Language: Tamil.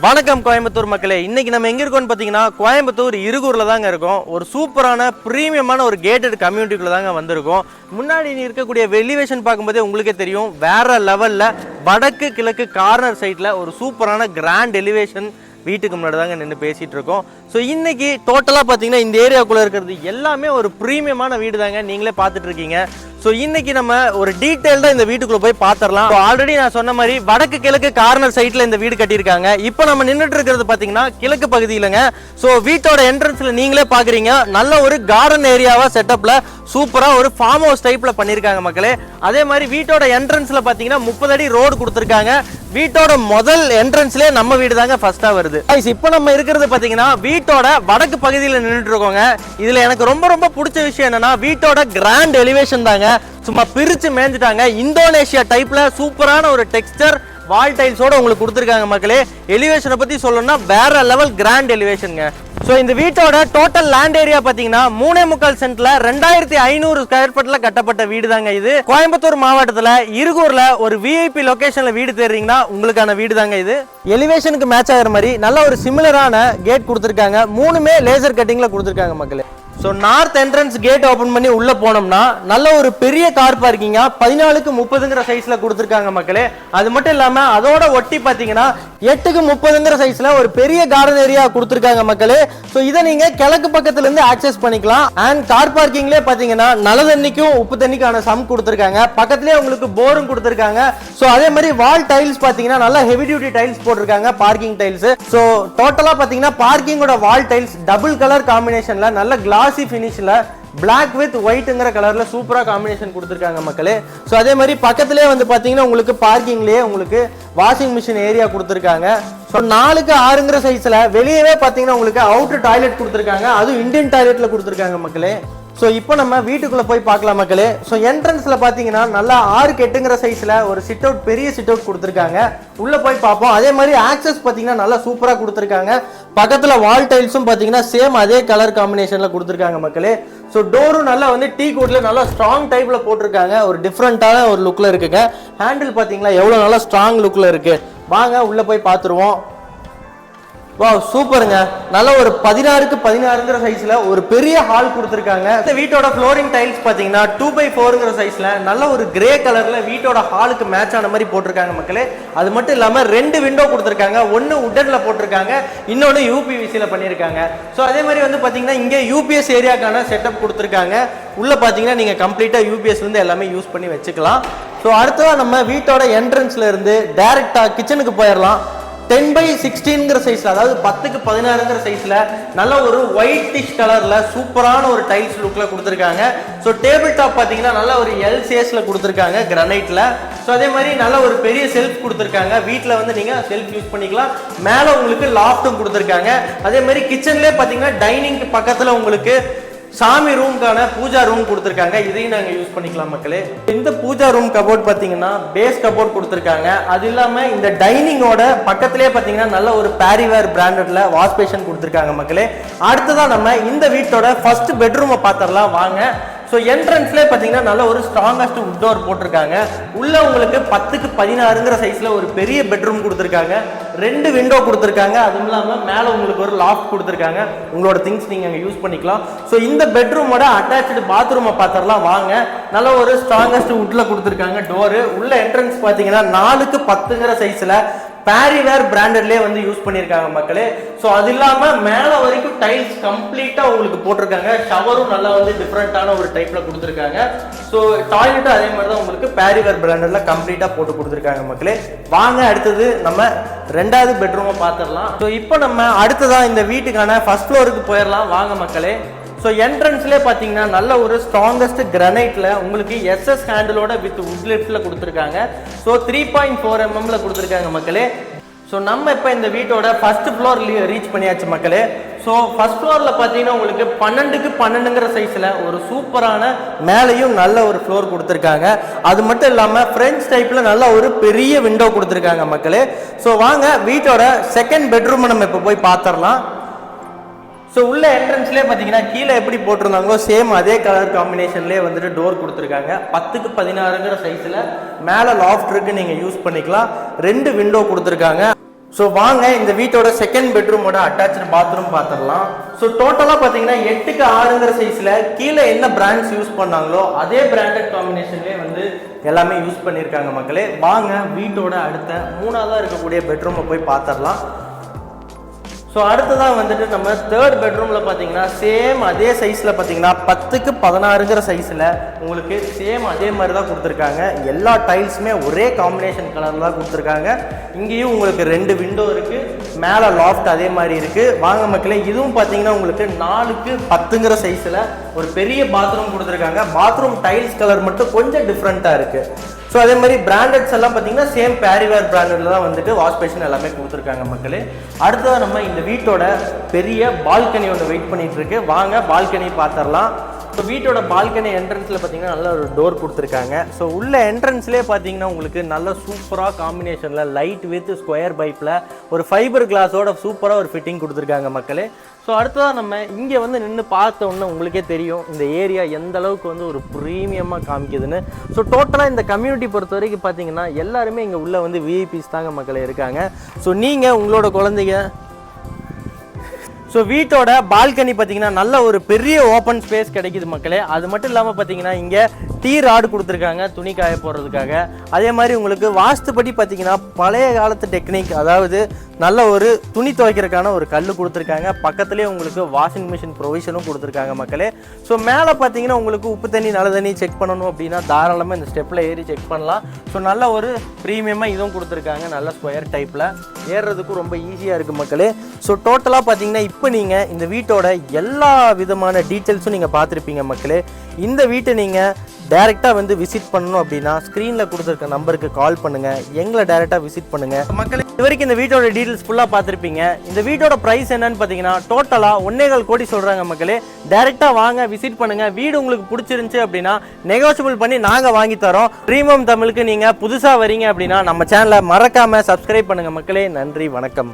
வணக்கம் கோயம்புத்தூர் மக்களே. இன்னைக்கு நம்ம எங்கே இருக்கோம்னு பார்த்தீங்கன்னா கோயம்புத்தூர் இருகூரில் தாங்க இருக்கோம். ஒரு சூப்பரான ப்ரீமியமான ஒரு கேட்டட் கம்யூனிட்டிக்குள்ள தாங்க வந்திருக்கோம். முன்னாடி நீ இருக்கக்கூடிய வெலிவேஷன் பார்க்கும்போதே உங்களுக்கே தெரியும். வேற லெவலில் வடக்கு கிழக்கு கார்னர் சைட்டில் ஒரு சூப்பரான கிராண்ட் எலிவேஷன் வீட்டுக்கு முன்னாடி தாங்க நின்று பேசிகிட்டு இருக்கோம். ஸோ இன்னைக்கு டோட்டலாக பார்த்தீங்கன்னா இந்த ஏரியாக்குள்ளே இருக்கிறது எல்லாமே ஒரு ப்ரீமியமான வீடு தாங்க நீங்களே பார்த்துட்டு இருக்கீங்க. ஸோ இன்னைக்கு நம்ம ஒரு டீட்டெயில்டாக இந்த வீட்டுக்குள்ளே போய் பார்த்துடலாம் ஆல்ரெடி நான் சொன்ன மாதிரி வடக்கு கிழக்கு கார்னர் சைட்டில் இந்த வீடு கட்டியிருக்காங்க. இப்போ நம்ம நின்றுட்டு இருக்கிறது பார்த்தீங்கன்னா கிழக்கு பகுதியிலங்க ஸோ வீட்டோட என்ட்ரன்ஸில் நீங்களே பார்க்குறீங்க நல்ல ஒரு கார்டன் ஏரியாவாக செட்டப்பில் சூப்பராக ஒரு ஃபார்ம் ஹவுஸ் டைப்பில் பண்ணியிருக்காங்க மக்களே. அதே மாதிரி வீட்டோட என்ட்ரன்ஸில் பார்த்தீங்கன்னா முப்பது அடி ரோடு கொடுத்துருக்காங்க. வீட்டோட முதல் என்ட்ரன்ஸ்லயே நம்ம வீடு தாங்க ஃபர்ஸ்டா வருது. Guys, இப்போ நம்ம இருக்கிறது பார்த்தீங்கன்னா வீட்டோட வடக்கு பகுதியில் நின்றுட்டு இருக்கோங்க இதுல எனக்கு ரொம்ப ரொம்ப பிடிச்ச விஷயம் என்னன்னா வீட்டோட கிராண்ட் எலிவேஷன் தாங்க. சும்மா பிரிச்சு மேய்ஞ்சிட்டாங்க. இந்தோனேஷியா டைப்ல சூப்பரான ஒரு டெக்ஸ்டர் வால் டைல்ஸோட உங்களுக்கு கொடுத்துருக்காங்க மக்களே. எலிவேஷனை பத்தி சொல்லணும்னா வேற லெவல் கிராண்ட் எலிவேஷனுங்க ஸோ இந்த வீட்டோட டோட்டல் லேண்ட் ஏரியா பார்த்தீங்கன்னா மூணே முக்கால் சென்ட்ல ரெண்டாயிரத்தி ஐநூறு ஸ்கொயர் ஃபீட்ல கட்டப்பட்ட வீடு தாங்க இது. கோயம்புத்தூர் மாவட்டத்தில் இருகூர்ல ஒரு விஐபி லொகேஷன்ல வீடு தேடுறீங்கன்னா உங்களுக்கான வீடு தாங்க இது எலிவேஷனுக்கு மேட்ச் ஆகிற மாதிரி நல்ல ஒரு சிமிலரான கேட் கொடுத்துருக்காங்க. மூணுமே லேசர் கட்டிங்ல கொடுத்துருக்காங்க மக்களே. So north entrance gate open பண்ணி உள்ளே போனோம்னா நல்ல ஒரு பெரிய கார் பார்க்கிங்காக பதினாலுக்கு முப்பதுங்கிற சைஸில் கொடுத்துருக்காங்க மக்களே. அது மட்டும் இல்லாமல் அதோட ஒட்டி பார்த்தீங்கன்னா எட்டுக்கு முப்பதுங்கிற சைஸில் ஒரு பெரிய கார்டன் ஏரியா கொடுத்துருக்காங்க மக்களே. ஸோ இதை நீங்கள் கிழக்கு பக்கத்துல இருந்து ஆக்சஸ் பண்ணிக்கலாம். அண்ட் கார் பார்க்கிங்லேயே பார்த்தீங்கன்னா நல்ல தண்ணிக்கும் உப்பு தண்ணிக்கான சம் கொடுத்துருக்காங்க. பக்கத்துலேயே உங்களுக்கு போரும் கொடுத்துருக்காங்க. ஸோ அதே மாதிரி வால் டைல்ஸ் பார்த்தீங்கன்னா நல்லா ஹெவி டியூட்டி டைல்ஸ் போட்டிருக்காங்க பார்க்கிங் டைல்ஸ் ஸோ டோட்டலாக பார்த்தீங்கன்னா பார்க்கிங்கோட வால் டைல்ஸ் டபுள் கலர் காம்பினேஷனில் நல்ல கிளாசி ஃபினிஷில் பிளாக் வித் ஒயிட்ங்கிற கலர்ல சூப்பரா காம்பினேஷன் கொடுத்துருக்காங்க மக்களே. ஸோ அதே மாதிரி பக்கத்துலேயே வந்து பார்த்தீங்கன்னா உங்களுக்கு பார்க்கிங்லேயே உங்களுக்கு வாஷிங் மிஷின் ஏரியா கொடுத்துருக்காங்க. ஸோ நாலுக்கு ஆறுங்கிற சைஸ்ல வெளியவே பார்த்தீங்கன்னா உங்களுக்கு அவுட்டர் டாய்லெட் கொடுத்துருக்காங்க. அதுவும் இந்தியன் டாய்லெட்ல கொடுத்துருக்காங்க மக்களே. ஸோ இப்போ நம்ம வீட்டுக்குள்ளே போய் பார்க்கலாம் மக்களே. ஸோ என்ட்ரன்ஸில் பார்த்தீங்கன்னா நல்லா ஆறு கெட்டுங்கிற சைஸில் ஒரு சிட் அவுட் பெரிய சிட் அவுட் கொடுத்துருக்காங்க. உள்ளே போய் பார்ப்போம். அதே மாதிரி ஆக்சஸ் பார்த்தீங்கன்னா நல்லா சூப்பராக கொடுத்துருக்காங்க. பக்கத்தில் வால் டைல்ஸும் பார்த்தீங்கன்னா சேம் அதே கலர் காம்பினேஷனில் கொடுத்துருக்காங்க மக்களே. ஸோ டோரும் நல்லா வந்து டீ கோட்ல நல்லா ஸ்ட்ராங் டைப்பில் போட்டிருக்காங்க. ஒரு டிஃப்ரெண்ட்டான ஒரு லுக்கில் இருக்குங்க. ஹேண்டில் பார்த்தீங்களா எவ்வளோ நல்லா ஸ்ட்ராங் லுக்கில் இருக்குது வாங்க உள்ளே போய் பார்த்துருவோம். வா சூப்பருங்க. நல்ல ஒரு பதினாறுக்கு பதினாறுங்கிற சைஸ்ல ஒரு பெரிய ஹால் கொடுத்துருக்காங்க. இந்த வீட்டோட ஃப்ளோரிங் டைல்ஸ் பாத்தீங்கன்னா டூ பை ஃபோருங்கிற சைஸ்ல நல்ல ஒரு கிரே கலர்ல வீட்டோட ஹாலுக்கு மேட்ச் ஆன மாதிரி போட்டிருக்காங்க மக்களே. அது மட்டும் இல்லாம ரெண்டு விண்டோ கொடுத்துருக்காங்க. ஒன்னு உட்டன்ல போட்டிருக்காங்க. இன்னொன்னு யூபிவிசியில பண்ணியிருக்காங்க. ஸோ அதே மாதிரி வந்து பாத்தீங்கன்னா இங்க யூபிஎஸ் ஏரியாக்கான செட்டப் கொடுத்துருக்காங்க. உள்ள பாத்தீங்கன்னா நீங்க கம்ப்ளீட்டா யூபிஎஸ்ல இருந்து எல்லாமே யூஸ் பண்ணி வச்சுக்கலாம். ஸோ அடுத்ததா நம்ம வீட்டோட என்ட்ரன்ஸ்ல இருந்து டைரக்டா கிச்சனுக்கு போயிடலாம் டென் பை சிக்ஸ்டீன்கிற சைஸில் அதாவது பத்துக்கு பதினாறுங்கிற சைஸில் நல்ல ஒரு ஒயிட்டிஷ் கலரில் சூப்பரான ஒரு டைல்ஸ் லுக்கில் கொடுத்துருக்காங்க. ஸோ டேபிள் டாப் பார்த்தீங்கன்னா நல்ல ஒரு எல் சேஸில் கொடுத்துருக்காங்க கிரனைட்டில் ஸோ அதே மாதிரி நல்ல ஒரு பெரிய செல்ஃப் கொடுத்துருக்காங்க. வீட்டில் வந்து நீங்கள் செல்ஃப் யூஸ் பண்ணிக்கலாம். மேலே உங்களுக்கு லாஃப்ட்டும் கொடுத்துருக்காங்க. அதே மாதிரி கிச்சன்லேயே பார்த்தீங்கன்னா டைனிங்க்கு பக்கத்தில் உங்களுக்கு சாமி ரூம்க்கான பூஜா ரூம் கொடுத்துருக்காங்க. இதையும் நாங்கள் யூஸ் பண்ணிக்கலாம் மக்களே. இந்த பூஜா ரூம் கபோர்ட் பார்த்தீங்கன்னா பேஸ் கபோர்ட் கொடுத்துருக்காங்க. அது இல்லாமல் இந்த டைனிங்கோட பக்கத்திலே பார்த்தீங்கன்னா நல்ல ஒரு பேரிவேர் பிராண்டட்ல வாஷ் பேஷன் கொடுத்துருக்காங்க மக்களே. அடுத்ததான் நம்ம இந்த வீட்டோட ஃபர்ஸ்ட் பெட்ரூமை பார்த்துடலாம் வாங்க. ஸோ என்ட்ரன்ஸ்லேயே பார்த்தீங்கன்னா நல்ல ஒரு ஸ்ட்ராங்கஸ்ட் உட் டோர் போட்டிருக்காங்க. உள்ள உங்களுக்கு பத்துக்கு பதினாறுங்கிற சைஸில் ஒரு பெரிய பெட்ரூம் கொடுத்துருக்காங்க. ரெண்டு விண்டோ கொடுத்துருக்காங்க. அதுவும் இல்லாமல் மேலே உங்களுக்கு ஒரு லாஃப்ட் கொடுத்துருக்காங்க. உங்களோட திங்ஸ் நீங்கள் அங்கே யூஸ் பண்ணிக்கலாம். ஸோ இந்த பெட்ரூமோட அட்டாச்சு பாத்ரூமை பார்த்துடலாம். வாங்க. நல்ல ஒரு ஸ்ட்ராங்கஸ்ட் உட்ல கொடுத்துருக்காங்க. டோரு உள்ள என்ட்ரன்ஸ் பார்த்தீங்கன்னா நாலுக்கு பத்துங்கிற சைஸில் பேரிவேர் பிராண்டட்லேயே வந்து யூஸ் பண்ணியிருக்காங்க மக்களே. ஸோ அது இல்லாமல் மேலே வரைக்கும் டைல்ஸ் கம்ப்ளீட்டாக உங்களுக்கு போட்டிருக்காங்க. ஷவரும் நல்லா வந்து டிஃப்ரெண்ட்டான ஒரு டைப்பில் கொடுத்துருக்காங்க. ஸோ டாய்லெட்டும் அதே மாதிரி தான் உங்களுக்கு பேரிவேர் பிராண்டடில் கம்ப்ளீட்டாக போட்டு கொடுத்துருக்காங்க மக்களே. வாங்க அடுத்தது நம்ம ரெண்டாவது பெட்ரூமை பார்த்துடலாம். ஸோ இப்போ நம்ம அடுத்ததான் இந்த வீட்டுக்கான ஃபர்ஸ்ட் ஃப்ளோருக்கு போயிடலாம். வாங்க மக்களே. ஸோ என்ட்ரன்ஸ்லேயே பார்த்தீங்கன்னா நல்ல ஒரு ஸ்ட்ராங்கஸ்ட் கிரனைட்டில் உங்களுக்கு எஸ்எஸ் ஹேண்டிலோட வித் wood கொடுத்துருக்காங்க. ஸோ த்ரீ பாயிண்ட் ஃபோர் எம்எம்ல கொடுத்துருக்காங்க மக்களே. ஸோ நம்ம இப்போ இந்த வீட்டோட ஃபர்ஸ்ட் ஃப்ளோர் ரீச் பண்ணியாச்சு மக்களே. ஸோ ஃபர்ஸ்ட் ஃப்ளோரில் பார்த்தீங்கன்னா உங்களுக்கு பன்னெண்டுக்கு பன்னெண்டுங்கிற சைஸில் ஒரு சூப்பரான மேலேயும் நல்ல ஒரு ஃப்ளோர் கொடுத்துருக்காங்க. அது மட்டும் இல்லாமல் ஃப்ரெஞ்ச் டைப்பில் நல்ல ஒரு பெரிய விண்டோ கொடுத்துருக்காங்க மக்களே. ஸோ வாங்க வீட்டோட செகண்ட் பெட்ரூமை நம்ம இப்போ போய் பார்த்துடலாம் ஸோ உள்ள என்ட்ரன்ஸ்லேயே பார்த்தீங்கன்னா கீழே எப்படி போட்டிருந்தாங்களோ சேம் அதே கலர் காம்பினேஷன்லேயே வந்துட்டு டோர் கொடுத்துருக்காங்க. பத்துக்கு பதினாறுங்கிற சைஸில் மேலே லாஃப்ட் இருக்கு நீங்கள் யூஸ் பண்ணிக்கலாம். ரெண்டு விண்டோ கொடுத்துருக்காங்க. ஸோ வாங்க இந்த வீட்டோட செகண்ட் பெட்ரூமோட அட்டாச்சு பாத்ரூம் பார்த்துடலாம் ஸோ டோட்டலாக பார்த்தீங்கன்னா எட்டுக்கு ஆறுங்கிற சைஸில் கீழே என்ன பிராண்ட்ஸ் யூஸ் பண்ணாங்களோ அதே பிராண்டட் காம்பினேஷன்லேயே வந்து எல்லாமே யூஸ் பண்ணியிருக்காங்க மக்களே. வாங்க வீட்டோட அடுத்த மூணாவதாக இருக்கக்கூடிய பெட்ரூமை போய் பார்த்துடலாம் ஸோ அடுத்ததாக வந்துட்டு நம்ம தேர்ட் பெட்ரூமில் பார்த்தீங்கன்னா சேம் அதே சைஸில் பார்த்தீங்கன்னா பத்துக்கு பதினாறுங்கிற சைஸில் உங்களுக்கு சேம் அதே மாதிரி தான் கொடுத்துருக்காங்க. எல்லா டைல்ஸுமே ஒரே காம்பினேஷன் கலரில் தான் கொடுத்துருக்காங்க. இங்கேயும் உங்களுக்கு ரெண்டு விண்டோ இருக்குது மேலே லாஃப்ட் அதே மாதிரி இருக்குது வாங்க மக்களே இதுவும் பார்த்தீங்கன்னா உங்களுக்கு நாலுக்கு பத்துங்கிற சைஸில் ஒரு பெரிய பாத்ரூம் கொடுத்துருக்காங்க. பாத்ரூம் டைல்ஸ் கலர் மட்டும் கொஞ்சம் டிஃப்ரெண்ட்டாக இருக்குது ஸோ அதே மாதிரி பிராண்டட்ஸ் எல்லாம் பார்த்தீங்கன்னா சேம் பேரிவேர் பிராண்டட்ல தான் வந்துட்டு வாஷ் பேஷன் எல்லாமே கொடுத்துருக்காங்க மக்களே. அடுத்ததாக நம்ம இந்த வீட்டோட பெரிய பால்கனி ஒன்று வெயிட் பண்ணிட்டு இருக்கு. வாங்க பால்கனி பார்த்துடலாம். ஸோ வீட்டோட பால்கனி என்ட்ரன்ஸில் பார்த்தீங்கன்னா நல்ல ஒரு டோர் கொடுத்துருக்காங்க. ஸோ உள்ள என்ட்ரன்ஸ்லேயே பார்த்தீங்கன்னா உங்களுக்கு நல்ல சூப்பராக காம்பினேஷனில் லைட் வித் ஸ்கொயர் பைப்பில் ஒரு ஃபைபர் கிளாஸோட சூப்பராக ஒரு ஃபிட்டிங் கொடுத்துருக்காங்க மக்களே. ஸோ அடுத்ததாக நம்ம இங்கே வந்து நின்று பார்த்த உடனே உங்களுக்கே தெரியும் இந்த ஏரியா எந்த அளவுக்கு வந்து ஒரு ப்ரீமியமாக காமிக்குதுன்னு. ஸோ டோட்டலாக இந்த கம்யூனிட்டி பொறுத்த வரைக்கும் பார்த்தீங்கன்னா எல்லாருமே இங்கே உள்ளே வந்து விஐபிஸ் தாங்க மக்களே இருக்காங்க. ஸோ நீங்கள் உங்களோட குழந்தைங்க ஸோ வீட்டோட பால்கனி பார்த்தீங்கன்னா நல்ல ஒரு பெரிய ஓப்பன் ஸ்பேஸ் கிடைக்குது மக்களே. அது மட்டும் இல்லாமல் பார்த்தீங்கன்னா இங்கே டீ ராடு கொடுத்துருக்காங்க துணி காய போடுறதுக்காக. அதே மாதிரி உங்களுக்கு வாஸ்துப்படி பார்த்தீங்கன்னா பழைய காலத்து டெக்னிக் அதாவது நல்ல ஒரு துணி துவைக்கிறதுக்கான ஒரு கல் கொடுத்துருக்காங்க. பக்கத்துலேயே உங்களுக்கு வாஷிங் மிஷின் ப்ரொவிஷனும் கொடுத்துருக்காங்க மக்களே. ஸோ மேலே பார்த்தீங்கன்னா உங்களுக்கு உப்பு தண்ணி நல்ல தண்ணி செக் பண்ணணும் அப்படின்னா தாராளமாக இந்த ஸ்டெப்பில் ஏறி செக் பண்ணலாம். ஸோ நல்ல ஒரு ப்ரீமியமாக இதுவும் கொடுத்துருக்காங்க நல்ல ஸ்கொயர் டைப்பில் ஏறுறதுக்கும் ரொம்ப ஈஸியாக இருக்குது மக்களே. ஸோ டோட்டலாக பார்த்தீங்கன்னா இப்போ நீங்கள் இந்த வீட்டோட எல்லா விதமான டீட்டெயில்ஸும் நீங்கள் பார்த்துருப்பீங்க மக்களே. இந்த வீட்டை நீங்கள் டைரெக்டாக வந்து விசிட் பண்ணணும் அப்படின்னா ஸ்க்ரீனில் கொடுத்துருக்க நம்பருக்கு கால் பண்ணுங்கள் எங்களை டைரெக்டாக விசிட் பண்ணுங்கள் மக்களே இது வரைக்கும் இந்த வீட்டோட டீட்டெயில்ஸ் ஃபுல்லாக பார்த்துருப்பீங்க. இந்த வீட்டோட ப்ரைஸ் என்னன்னு பார்த்தீங்கன்னா டோட்டலாக ஒன்னேகால் கோடி சொல்கிறாங்க மக்களே. டைரெக்டாக வாங்க விசிட் பண்ணுங்கள் வீடு உங்களுக்கு பிடிச்சிருந்துச்சு அப்படின்னா நெகோசியபிள் பண்ணி நாங்கள் வாங்கி தரோம். ப்ரீமியம் தமிழுக்கு நீங்கள் புதுசாக வரீங்க அப்படின்னா நம்ம சேனலை மறக்காமல் சப்ஸ்கிரைப் பண்ணுங்கள் மக்களே. நன்றி வணக்கம்.